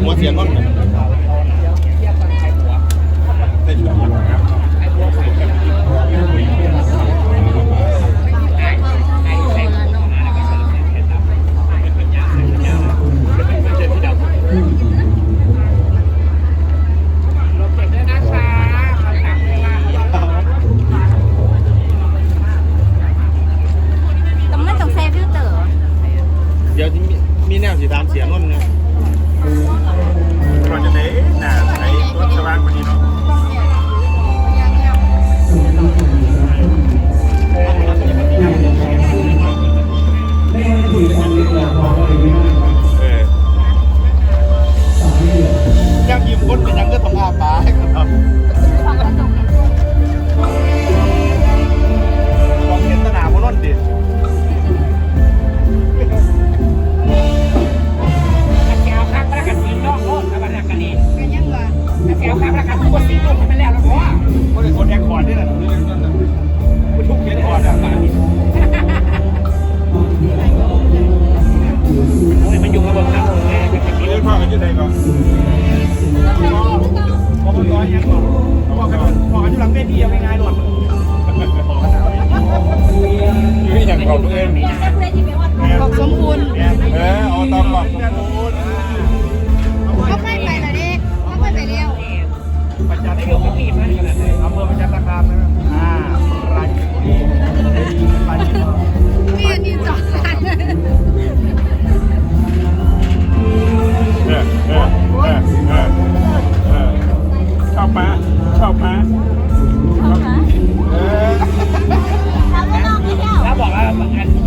máximo hacia el.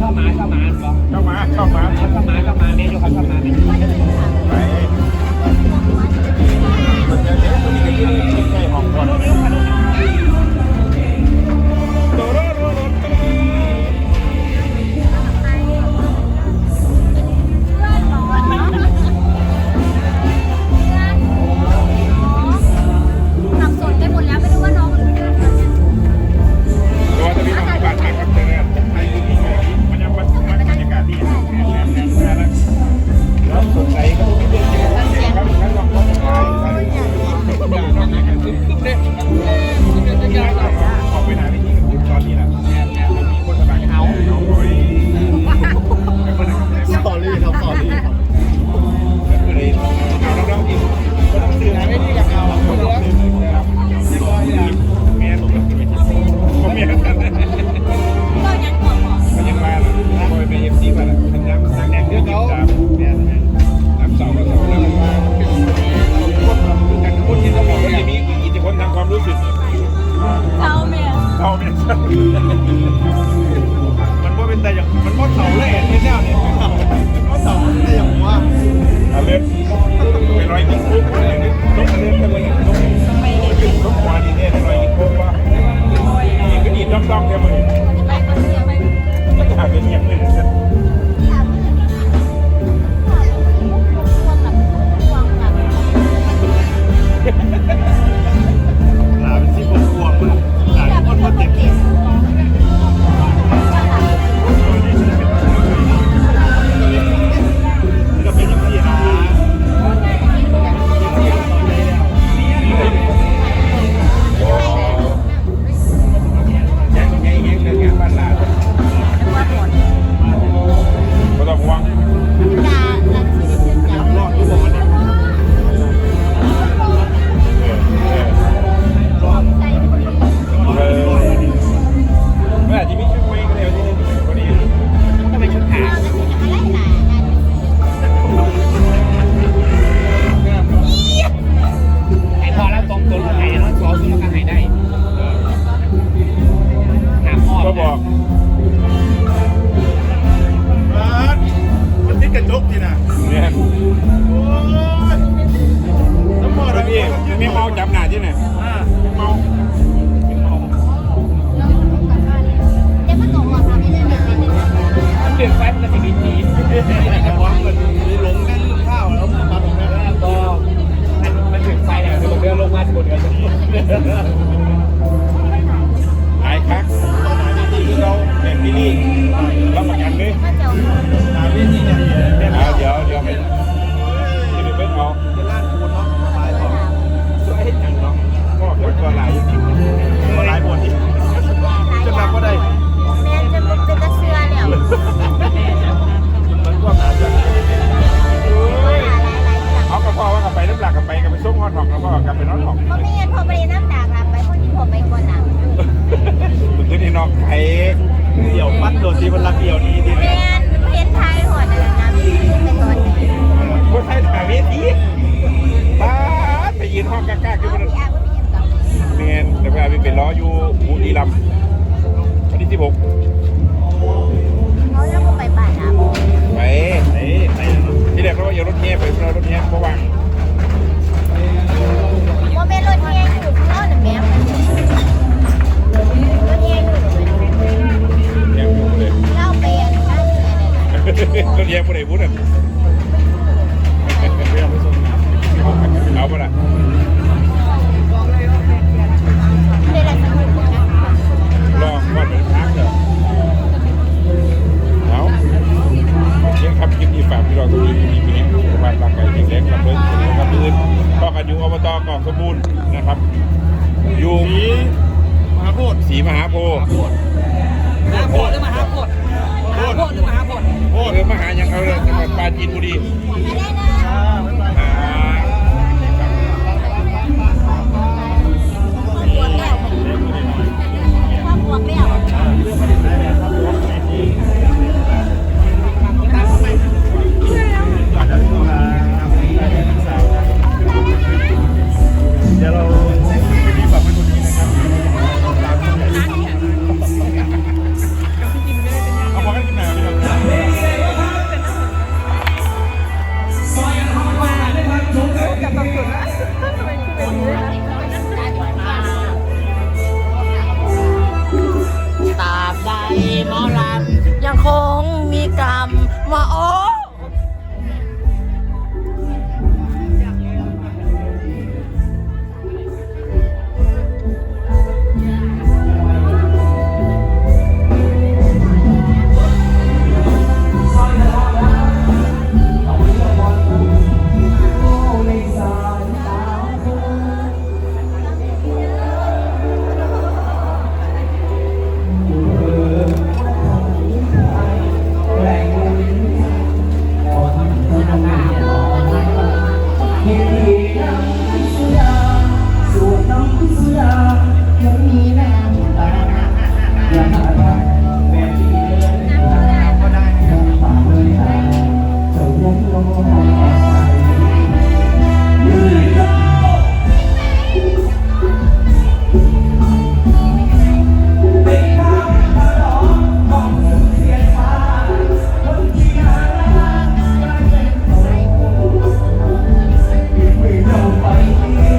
干嘛干嘛？你说干嘛？ ซื้อก็หายได้หาพ่อก็บอกมันติดกระจกที่น่ะเนี่ยโอ้ยแล้วพ่รมีเมาจับหนาที่ไหน khác đẹp đi đi có mặt ảnh đi à giờ giờ mình thì được không cái lá cuốn không tôi hết nhận một cái qua lại ถึงที่นี่นอกไทยเดี่ยวปั้นโดดทีมันรักเดี่ยวนี้ดีเรียนเรียนไทยหัวหนึ่งนะไปสอนคนไทยถ่ายเวทีบ้าไปยืนห้องกล้าๆขึ้นเอามาพี่อาก็พี่ยังกับเมียนแต่ว่าไปล้ออยู่บุรีรัมย์วันที่สิบหก รถแห่ผู้ใดพูดอะเอาปะล่ะไม่ได้อะไรสนุกนะลองว่าเป็นพักเถอะเอาเชียงครับคลิปนี้ฝากพี่รองตรงนี้มีมีสุขภาพร่างกายแข็งแรงกับเพื่อนกับพื้นก็กันอยู่อบตกองสมบูรณ์นะครับ อยู่มหาโพธิ์สีมหาโพธิ์ จังหวัดปราจีนบุรี Yeah.